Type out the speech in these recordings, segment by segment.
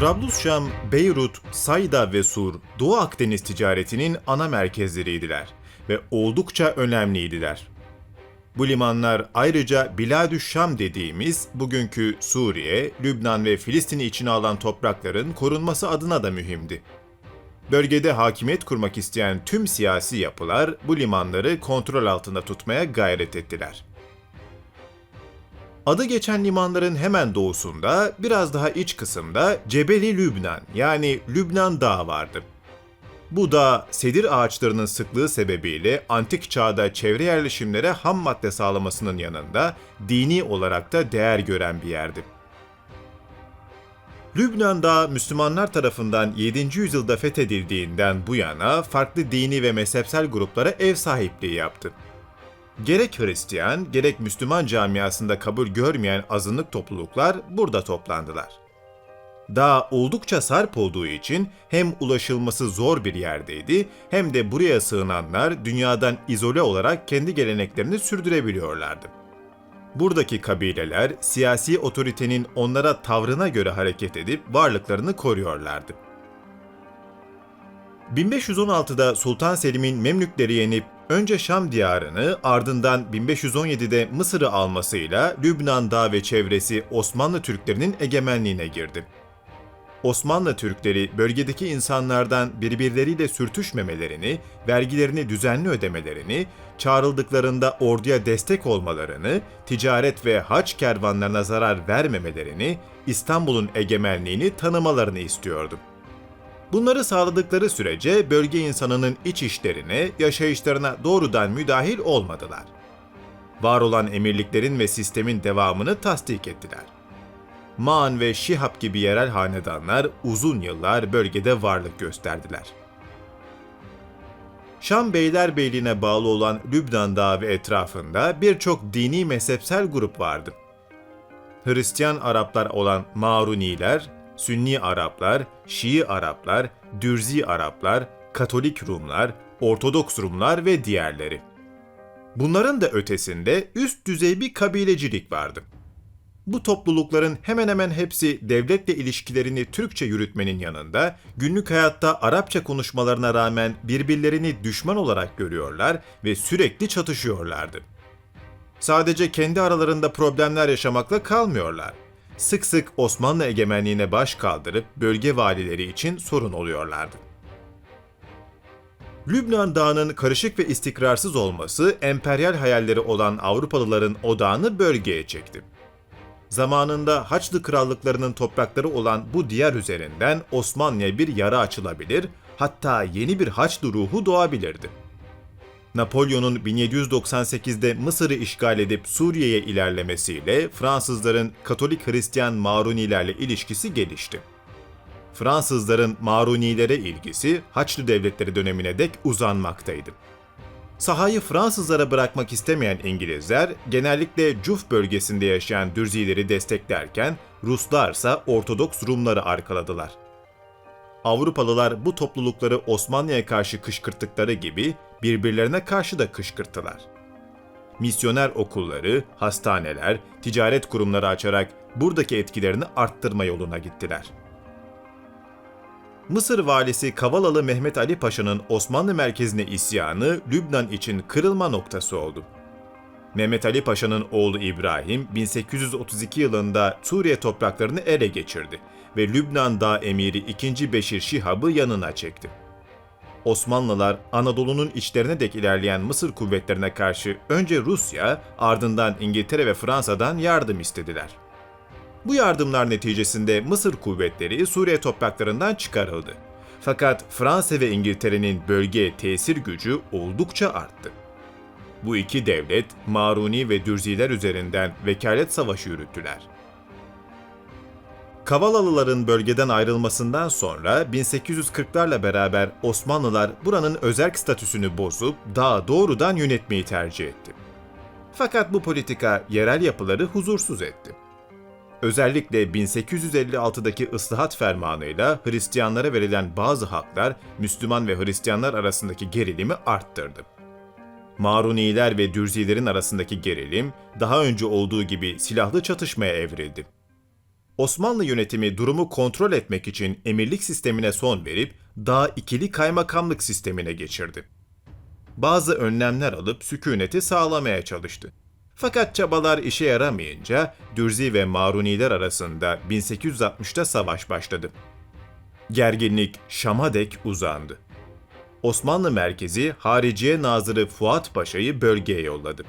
Trablusşam, Beyrut, Sayda ve Sur, Doğu Akdeniz ticaretinin ana merkezleriydiler ve oldukça önemliydiler. Bu limanlar ayrıca Biladü Şam dediğimiz bugünkü Suriye, Lübnan ve Filistin'i içine alan toprakların korunması adına da mühimdi. Bölgede hakimiyet kurmak isteyen tüm siyasi yapılar bu limanları kontrol altında tutmaya gayret ettiler. Adı geçen limanların hemen doğusunda, biraz daha iç kısımda Cebeli Lübnan yani Lübnan Dağı vardı. Bu dağ, sedir ağaçlarının sıklığı sebebiyle antik çağda çevre yerleşimlere ham madde sağlamasının yanında dini olarak da değer gören bir yerdi. Lübnan Dağı Müslümanlar tarafından 7. yüzyılda fethedildiğinden bu yana farklı dini ve mezhepsel gruplara ev sahipliği yaptı. Gerek Hristiyan, gerek Müslüman camiasında kabul görmeyen azınlık topluluklar burada toplandılar. Dağ oldukça sarp olduğu için hem ulaşılması zor bir yerdeydi hem de buraya sığınanlar dünyadan izole olarak kendi geleneklerini sürdürebiliyorlardı. Buradaki kabileler siyasi otoritenin onlara tavrına göre hareket edip varlıklarını koruyorlardı. 1516'da Sultan Selim'in Memlükleri yenip önce Şam diyarını ardından 1517'de Mısır'ı almasıyla Lübnan Dağı ve çevresi Osmanlı Türklerinin egemenliğine girdi. Osmanlı Türkleri bölgedeki insanlardan birbirleriyle sürtüşmemelerini, vergilerini düzenli ödemelerini, çağrıldıklarında orduya destek olmalarını, ticaret ve haç kervanlarına zarar vermemelerini, İstanbul'un egemenliğini tanımalarını istiyordu. Bunları sağladıkları sürece bölge insanının iç işlerine, yaşayışlarına doğrudan müdahil olmadılar. Var olan emirliklerin ve sistemin devamını tasdik ettiler. Maan ve Şihab gibi yerel hanedanlar uzun yıllar bölgede varlık gösterdiler. Şam Beylerbeyliğine bağlı olan Lübnan Dağı ve etrafında birçok dini mezhepsel grup vardı. Hristiyan Araplar olan Maruniler, Sünni Araplar, Şii Araplar, Dürzi Araplar, Katolik Rumlar, Ortodoks Rumlar ve diğerleri. Bunların da ötesinde üst düzey bir kabilecilik vardı. Bu toplulukların hemen hemen hepsi devletle ilişkilerini Türkçe yürütmenin yanında günlük hayatta Arapça konuşmalarına rağmen birbirlerini düşman olarak görüyorlar ve sürekli çatışıyorlardı. Sadece kendi aralarında problemler yaşamakla kalmıyorlar. Sık sık Osmanlı egemenliğine baş kaldırıp bölge valileri için sorun oluyorlardı. Lübnan Dağı'nın karışık ve istikrarsız olması emperyal hayalleri olan Avrupalıların odağını bölgeye çekti. Zamanında Haçlı krallıklarının toprakları olan bu diyar üzerinden Osmanlı'ya bir yara açılabilir, hatta yeni bir Haçlı ruhu doğabilirdi. Napolyon'un 1798'de Mısır'ı işgal edip Suriye'ye ilerlemesiyle Fransızların Katolik Hristiyan Marunilerle ilişkisi gelişti. Fransızların Marunilere ilgisi Haçlı devletleri dönemine dek uzanmaktaydı. Sahayı Fransızlara bırakmak istemeyen İngilizler genellikle Cuf bölgesinde yaşayan Dürzileri desteklerken Ruslarsa Ortodoks Rumları arkaladılar. Avrupalılar bu toplulukları Osmanlı'ya karşı kışkırttıkları gibi birbirlerine karşı da kışkırttılar. Misyoner okulları, hastaneler, ticaret kurumları açarak buradaki etkilerini arttırma yoluna gittiler. Mısır valisi Kavalalı Mehmet Ali Paşa'nın Osmanlı merkezine isyanı Lübnan için kırılma noktası oldu. Mehmet Ali Paşa'nın oğlu İbrahim 1832 yılında Suriye topraklarını ele geçirdi ve Lübnan Dağ emiri 2. Beşir Şihab'ı yanına çekti. Osmanlılar Anadolu'nun içlerine dek ilerleyen Mısır kuvvetlerine karşı önce Rusya, ardından İngiltere ve Fransa'dan yardım istediler. Bu yardımlar neticesinde Mısır kuvvetleri Suriye topraklarından çıkarıldı. Fakat Fransa ve İngiltere'nin bölgeye tesir gücü oldukça arttı. Bu iki devlet Maruni ve Dürziler üzerinden vekalet savaşı yürüttüler. Kavalalıların bölgeden ayrılmasından sonra 1840'larla beraber Osmanlılar buranın özerk statüsünü bozup dağı doğrudan yönetmeyi tercih etti. Fakat bu politika yerel yapıları huzursuz etti. Özellikle 1856'daki ıslahat fermanıyla Hristiyanlara verilen bazı haklar Müslüman ve Hristiyanlar arasındaki gerilimi arttırdı. Maruniler ve Dürzilerin arasındaki gerilim daha önce olduğu gibi silahlı çatışmaya evrildi. Osmanlı yönetimi durumu kontrol etmek için emirlik sistemine son verip daha ikili kaymakamlık sistemine geçirdi. Bazı önlemler alıp sükuneti sağlamaya çalıştı. Fakat çabalar işe yaramayınca Dürzi ve Maruniler arasında 1860'ta savaş başladı. Gerginlik Şam'a dek uzandı. Osmanlı merkezi Hariciye Nazırı Fuat Paşa'yı bölgeye yolladı.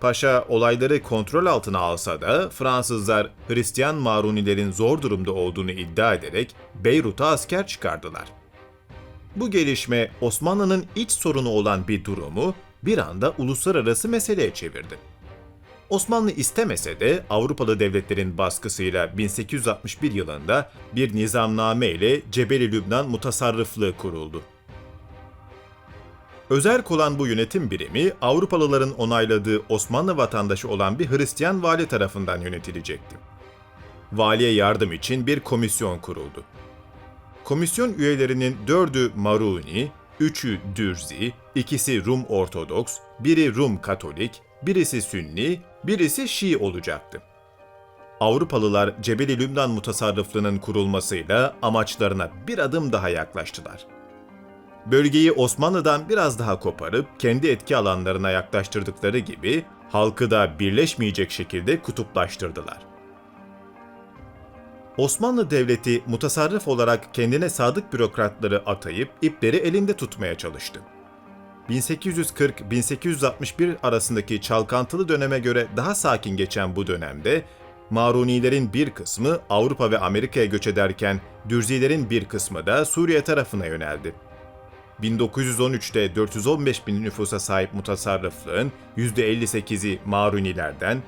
Paşa olayları kontrol altına alsa da Fransızlar Hristiyan Marunilerin zor durumda olduğunu iddia ederek Beyrut'a asker çıkardılar. Bu gelişme Osmanlı'nın iç sorunu olan bir durumu bir anda uluslararası meseleye çevirdi. Osmanlı istemese de Avrupalı devletlerin baskısıyla 1861 yılında bir nizamname ile Cebeli Lübnan mutasarrıflığı kuruldu. Özerk olan bu yönetim birimi Avrupalıların onayladığı Osmanlı vatandaşı olan bir Hristiyan vali tarafından yönetilecekti. Valiye yardım için bir komisyon kuruldu. Komisyon üyelerinin dördü Maruni, üçü Dürzi, ikisi Rum Ortodoks, biri Rum Katolik, birisi Sünni, birisi Şii olacaktı. Avrupalılar Cebeli Lübnan mutasarrıflığının kurulmasıyla amaçlarına bir adım daha yaklaştılar. Bölgeyi Osmanlı'dan biraz daha koparıp kendi etki alanlarına yaklaştırdıkları gibi halkı da birleşmeyecek şekilde kutuplaştırdılar. Osmanlı Devleti mutasarrıf olarak kendine sadık bürokratları atayıp ipleri elinde tutmaya çalıştı. 1840-1861 arasındaki çalkantılı döneme göre daha sakin geçen bu dönemde Marunilerin bir kısmı Avrupa ve Amerika'ya göç ederken Dürzilerin bir kısmı da Suriye tarafına yöneldi. 1913'te 415 bin nüfusa sahip mutasarrıflığın %58'i Marunilerden,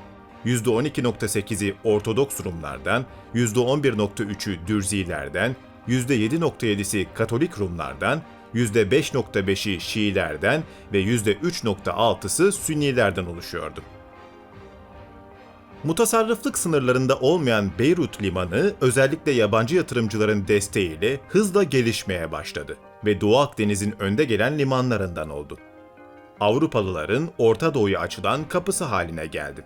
%12.8'i Ortodoks Rumlardan, %11.3'ü Dürzilerden, %7.7'si Katolik Rumlardan, %5.5'i Şiilerden ve %3.6'sı Sünnilerden oluşuyordu. Mutasarrıflık sınırlarında olmayan Beyrut limanı özellikle yabancı yatırımcıların desteğiyle hızla gelişmeye başladı ve Doğu Akdeniz'in önde gelen limanlarından oldu. Avrupalıların Orta Doğu'ya açılan kapısı haline geldi.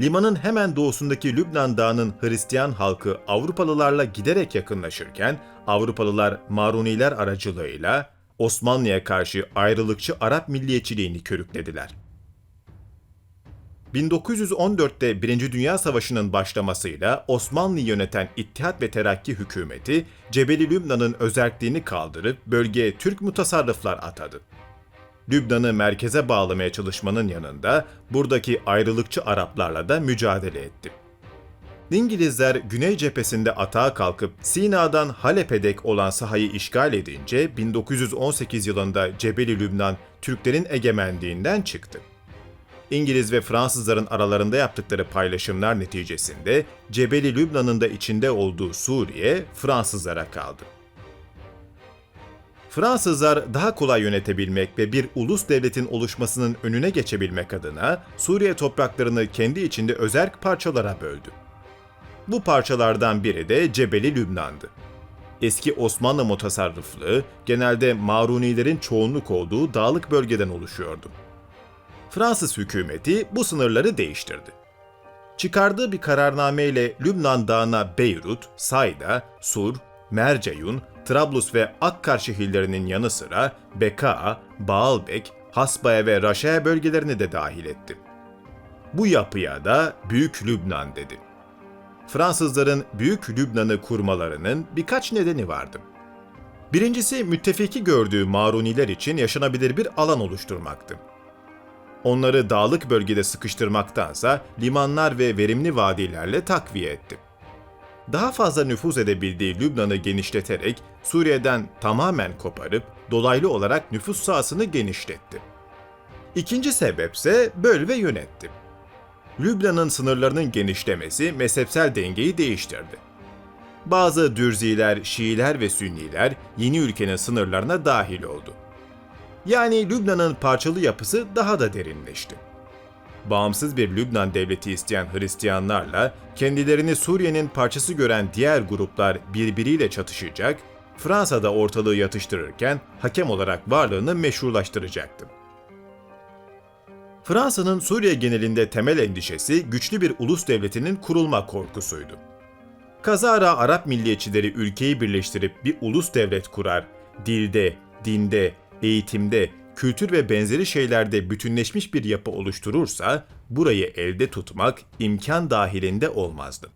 Limanın hemen doğusundaki Lübnan Dağı'nın Hristiyan halkı Avrupalılarla giderek yakınlaşırken Avrupalılar Maruniler aracılığıyla Osmanlı'ya karşı ayrılıkçı Arap milliyetçiliğini körüklediler. 1914'te Birinci Dünya Savaşı'nın başlamasıyla Osmanlı'yı yöneten İttihat ve Terakki hükümeti Cebeli Lübnan'ın özerkliğini kaldırıp bölgeye Türk mutasarrıflar atadı. Lübnan'ı merkeze bağlamaya çalışmanın yanında buradaki ayrılıkçı Araplarla da mücadele etti. İngilizler Güney cephesinde atağa kalkıp Sina'dan Halep'e dek olan sahayı işgal edince 1918 yılında Cebeli Lübnan Türklerin egemenliğinden çıktı. İngiliz ve Fransızların aralarında yaptıkları paylaşımlar neticesinde Cebeli Lübnan'ın da içinde olduğu Suriye Fransızlara kaldı. Fransızlar daha kolay yönetebilmek ve bir ulus devletin oluşmasının önüne geçebilmek adına Suriye topraklarını kendi içinde özerk parçalara böldü. Bu parçalardan biri de Cebeli Lübnan'dı. Eski Osmanlı mutasarrıflığı genelde Marunilerin çoğunluk olduğu dağlık bölgeden oluşuyordu. Fransız hükümeti bu sınırları değiştirdi. Çıkardığı bir kararnameyle Lübnan Dağı'na Beyrut, Sayda, Sur, Merceyun, Trablus ve Akkar şehirlerinin yanı sıra Beka, Baalbek, Hasbaya ve Raşaya bölgelerini de dahil etti. Bu yapıya da Büyük Lübnan dedi. Fransızların Büyük Lübnan'ı kurmalarının birkaç nedeni vardı. Birincisi müttefiki gördüğü Maruniler için yaşanabilir bir alan oluşturmaktı. Onları dağlık bölgede sıkıştırmaktansa limanlar ve verimli vadilerle takviye etti. Daha fazla nüfuz edebildiği Lübnan'ı genişleterek Suriye'den tamamen koparıp dolaylı olarak nüfus sahasını genişletti. İkinci sebepse böl ve yönetti. Lübnan'ın sınırlarının genişlemesi mezhepsel dengeyi değiştirdi. Bazı Dürziler, Şiiler ve Sünniler yeni ülkenin sınırlarına dahil oldu. Yani Lübnan'ın parçalı yapısı daha da derinleşti. Bağımsız bir Lübnan devleti isteyen Hristiyanlarla kendilerini Suriye'nin parçası gören diğer gruplar birbiriyle çatışacak, Fransa da ortalığı yatıştırırken hakem olarak varlığını meşrulaştıracaktı. Fransa'nın Suriye genelinde temel endişesi güçlü bir ulus devletinin kurulma korkusuydu. Kazara Arap milliyetçileri ülkeyi birleştirip bir ulus devlet kurar, dilde, dinde, eğitimde, kültür ve benzeri şeylerde bütünleşmiş bir yapı oluşturursa burayı elde tutmak imkan dahilinde olmazdı.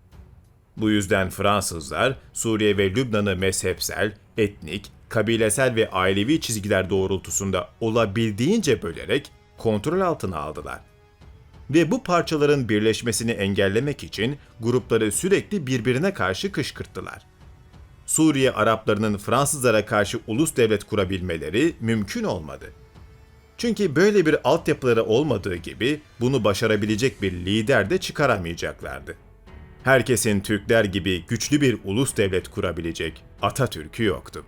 Bu yüzden Fransızlar Suriye ve Lübnan'ı mezhepsel, etnik, kabilesel ve ailevi çizgiler doğrultusunda olabildiğince bölerek kontrol altına aldılar. Ve bu parçaların birleşmesini engellemek için grupları sürekli birbirine karşı kışkırttılar. Suriye Araplarının Fransızlara karşı ulus devlet kurabilmeleri mümkün olmadı. Çünkü böyle bir altyapıları olmadığı gibi bunu başarabilecek bir lider de çıkaramayacaklardı. Herkesin Türkler gibi güçlü bir ulus devlet kurabilecek Atatürk'ü yoktu.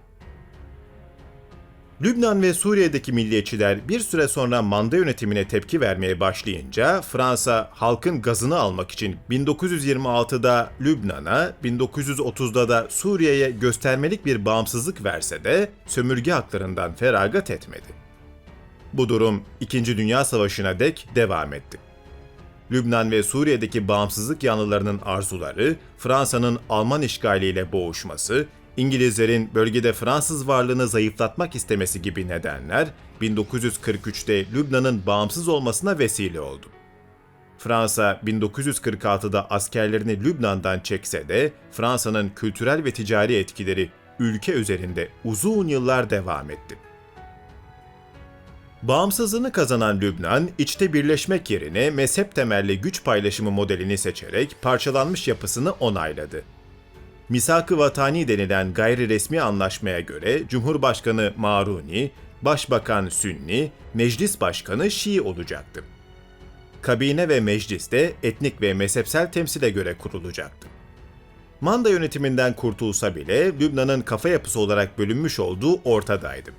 Lübnan ve Suriye'deki milliyetçiler bir süre sonra manda yönetimine tepki vermeye başlayınca Fransa halkın gazını almak için 1926'da Lübnan'a, 1930'da da Suriye'ye göstermelik bir bağımsızlık verse de sömürge haklarından feragat etmedi. Bu durum 2. Dünya Savaşı'na dek devam etti. Lübnan ve Suriye'deki bağımsızlık yanlılarının arzuları, Fransa'nın Alman işgaliyle boğuşması, İngilizlerin bölgede Fransız varlığını zayıflatmak istemesi gibi nedenler 1943'te Lübnan'ın bağımsız olmasına vesile oldu. Fransa 1946'da askerlerini Lübnan'dan çekse de Fransa'nın kültürel ve ticari etkileri ülke üzerinde uzun yıllar devam etti. Bağımsızlığını kazanan Lübnan, içte birleşmek yerine mezhep temelli güç paylaşımı modelini seçerek parçalanmış yapısını onayladı. Misak-ı Vatani denilen gayri resmi anlaşmaya göre Cumhurbaşkanı Maruni, Başbakan Sünni, Meclis Başkanı Şii olacaktı. Kabine ve meclis de etnik ve mezhepsel temsile göre kurulacaktı. Manda yönetiminden kurtulsa bile Lübnan'ın kafa yapısı olarak bölünmüş olduğu ortadaydı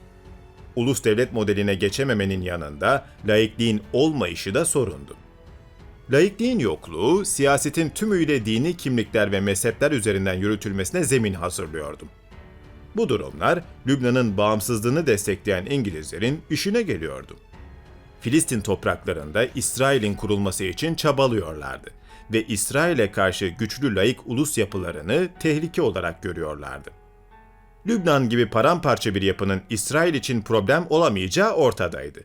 ulus devlet modeline geçememenin yanında laikliğin olmayışı da sorundu. Laikliğin yokluğu, siyasetin tümüyle dini kimlikler ve mezhepler üzerinden yürütülmesine zemin hazırlıyordu. Bu durumlar Lübnan'ın bağımsızlığını destekleyen İngilizlerin işine geliyordu. Filistin topraklarında İsrail'in kurulması için çabalıyorlardı ve İsrail'e karşı güçlü laik ulus yapılarını tehlike olarak görüyorlardı. Lübnan gibi paramparça bir yapının İsrail için problem olamayacağı ortadaydı.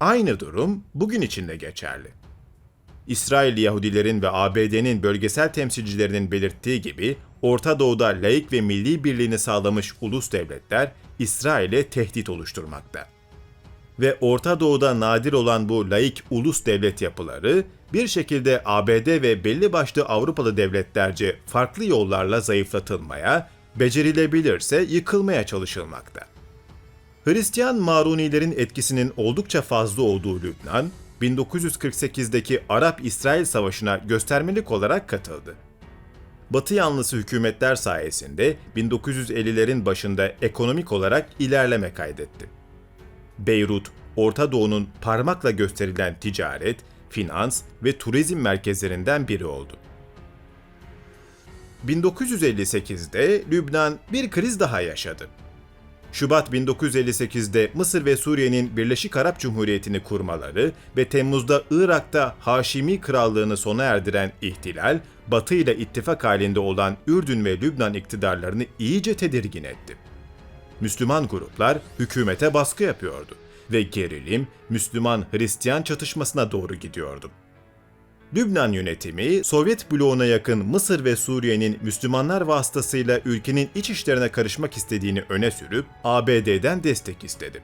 Aynı durum bugün için de geçerli. İsrail Yahudilerin ve ABD'nin bölgesel temsilcilerinin belirttiği gibi Orta Doğu'da laik ve milli birliğini sağlamış ulus devletler İsrail'e tehdit oluşturmakta. Ve Orta Doğu'da nadir olan bu laik ulus devlet yapıları bir şekilde ABD ve belli başlı Avrupalı devletlerce farklı yollarla zayıflatılmaya becerilebilirse yıkılmaya çalışılmakta. Hristiyan Marunilerin etkisinin oldukça fazla olduğu Lübnan, 1948'deki Arap-İsrail Savaşı'na göstermelik olarak katıldı. Batı yanlısı hükümetler sayesinde 1950'lerin başında ekonomik olarak ilerleme kaydetti. Beyrut, Orta Doğu'nun parmakla gösterilen ticaret, finans ve turizm merkezlerinden biri oldu. 1958'de Lübnan bir kriz daha yaşadı. Şubat 1958'de Mısır ve Suriye'nin Birleşik Arap Cumhuriyeti'ni kurmaları ve Temmuz'da Irak'ta Haşimi Krallığını sona erdiren ihtilal, Batı ile ittifak halinde olan Ürdün ve Lübnan iktidarlarını iyice tedirgin etti. Müslüman gruplar hükümete baskı yapıyordu ve gerilim Müslüman-Hristiyan çatışmasına doğru gidiyordu. Lübnan yönetimi, Sovyet bloğuna yakın Mısır ve Suriye'nin Müslümanlar vasıtasıyla ülkenin iç işlerine karışmak istediğini öne sürüp ABD'den destek istedi.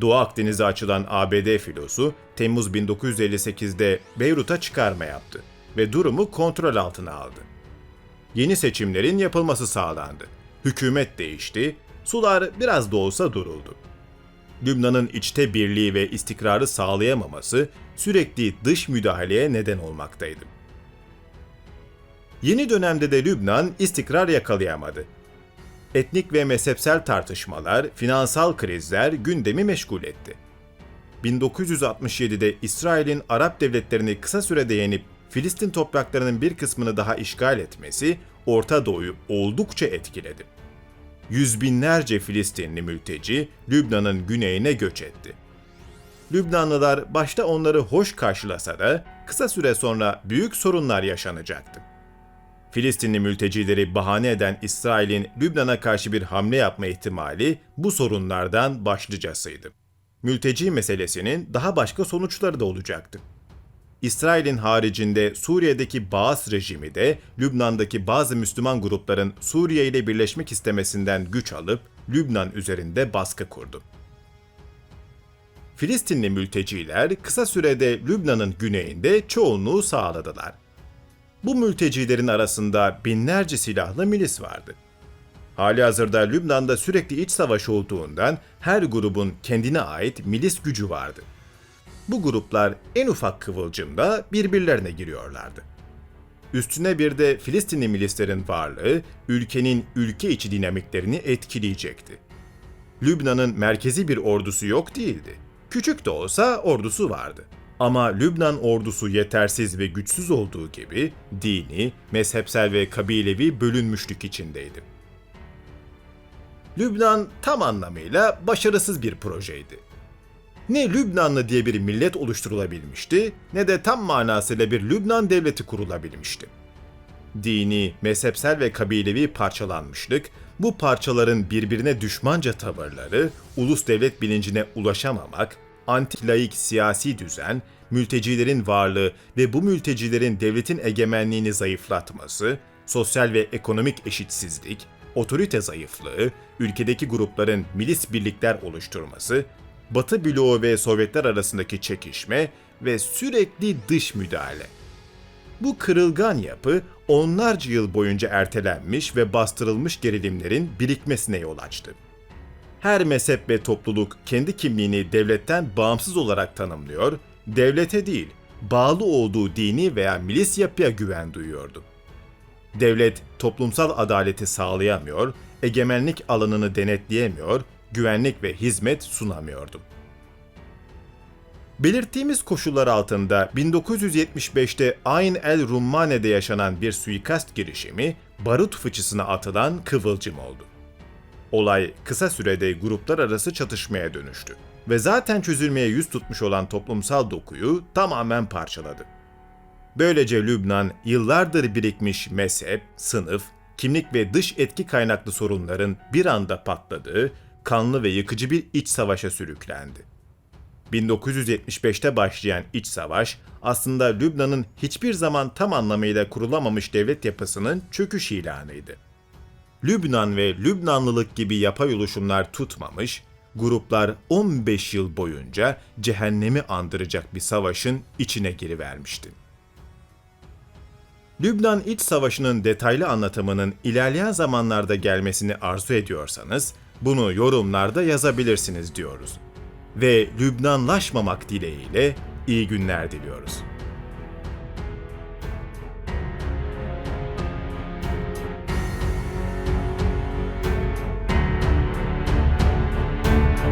Doğu Akdeniz'e açılan ABD filosu Temmuz 1958'de Beyrut'a çıkarma yaptı ve durumu kontrol altına aldı. Yeni seçimlerin yapılması sağlandı. Hükümet değişti, sular biraz da olsa duruldu. Lübnan'ın içte birliği ve istikrarı sağlayamaması sürekli dış müdahaleye neden olmaktaydı. Yeni dönemde de Lübnan istikrar yakalayamadı. Etnik ve mezhepsel tartışmalar, finansal krizler gündemi meşgul etti. 1967'de İsrail'in Arap devletlerini kısa sürede yenip Filistin topraklarının bir kısmını daha işgal etmesi Orta Doğu'yu oldukça etkiledi yüz binlerce Filistinli mülteci Lübnan'ın güneyine göç etti. Lübnanlılar başta onları hoş karşılasa da kısa süre sonra büyük sorunlar yaşanacaktı. Filistinli mültecileri bahane eden İsrail'in Lübnan'a karşı bir hamle yapma ihtimali bu sorunlardan başlıcasıydı. Mülteci meselesinin daha başka sonuçları da olacaktı. İsrail'in haricinde Suriye'deki Baas rejimi de Lübnan'daki bazı Müslüman grupların Suriye ile birleşmek istemesinden güç alıp Lübnan üzerinde baskı kurdu. Filistinli mülteciler kısa sürede Lübnan'ın güneyinde çoğunluğu sağladılar. Bu mültecilerin arasında binlerce silahlı milis vardı. Halihazırda Lübnan'da sürekli iç savaş olduğundan her grubun kendine ait milis gücü vardı. Bu gruplar en ufak kıvılcımda birbirlerine giriyorlardı. Üstüne bir de Filistinli milislerin varlığı ülkenin ülke içi dinamiklerini etkileyecekti. Lübnan'ın merkezi bir ordusu yok değildi. Küçük de olsa ordusu vardı. Ama Lübnan ordusu yetersiz ve güçsüz olduğu gibi dini, mezhepsel ve kabilevi bölünmüşlük içindeydi. Lübnan tam anlamıyla başarısız bir projeydi. Ne Lübnanlı diye bir millet oluşturulabilmişti ne de tam manasıyla bir Lübnan devleti kurulabilmişti. Dini, mezhepsel ve kabilevi parçalanmışlık, bu parçaların birbirine düşmanca tavırları, ulus devlet bilincine ulaşamamak, anti-laik siyasi düzen, mültecilerin varlığı ve bu mültecilerin devletin egemenliğini zayıflatması, sosyal ve ekonomik eşitsizlik, otorite zayıflığı, ülkedeki grupların milis birlikler oluşturması, Batı bloğu ve Sovyetler arasındaki çekişme ve sürekli dış müdahale. Bu kırılgan yapı onlarca yıl boyunca ertelenmiş ve bastırılmış gerilimlerin birikmesine yol açtı. Her mezhep ve topluluk kendi kimliğini devletten bağımsız olarak tanımlıyor, devlete değil, bağlı olduğu dini veya milis yapıya güven duyuyordu. Devlet toplumsal adaleti sağlayamıyor, egemenlik alanını denetleyemiyor, güvenlik ve hizmet sunamıyordu. Belirttiğimiz koşullar altında 1975'te Ayn el Rummane'de yaşanan bir suikast girişimi barut fıçısına atılan kıvılcım oldu. Olay kısa sürede gruplar arası çatışmaya dönüştü ve zaten çözülmeye yüz tutmuş olan toplumsal dokuyu tamamen parçaladı. Böylece Lübnan yıllardır birikmiş mezhep, sınıf, kimlik ve dış etki kaynaklı sorunların bir anda patladığı, kanlı ve yıkıcı bir iç savaşa sürüklendi. 1975'te başlayan iç savaş aslında Lübnan'ın hiçbir zaman tam anlamıyla kurulamamış devlet yapısının çöküş ilanıydı. Lübnan ve Lübnanlılık gibi yapay oluşumlar tutmamış, gruplar 15 yıl boyunca cehennemi andıracak bir savaşın içine girivermişti. Lübnan İç Savaşı'nın detaylı anlatımının ilerleyen zamanlarda gelmesini arzu ediyorsanız bunu yorumlarda yazabilirsiniz diyoruz. Ve Lübnanlaşmamak dileğiyle iyi günler diliyoruz.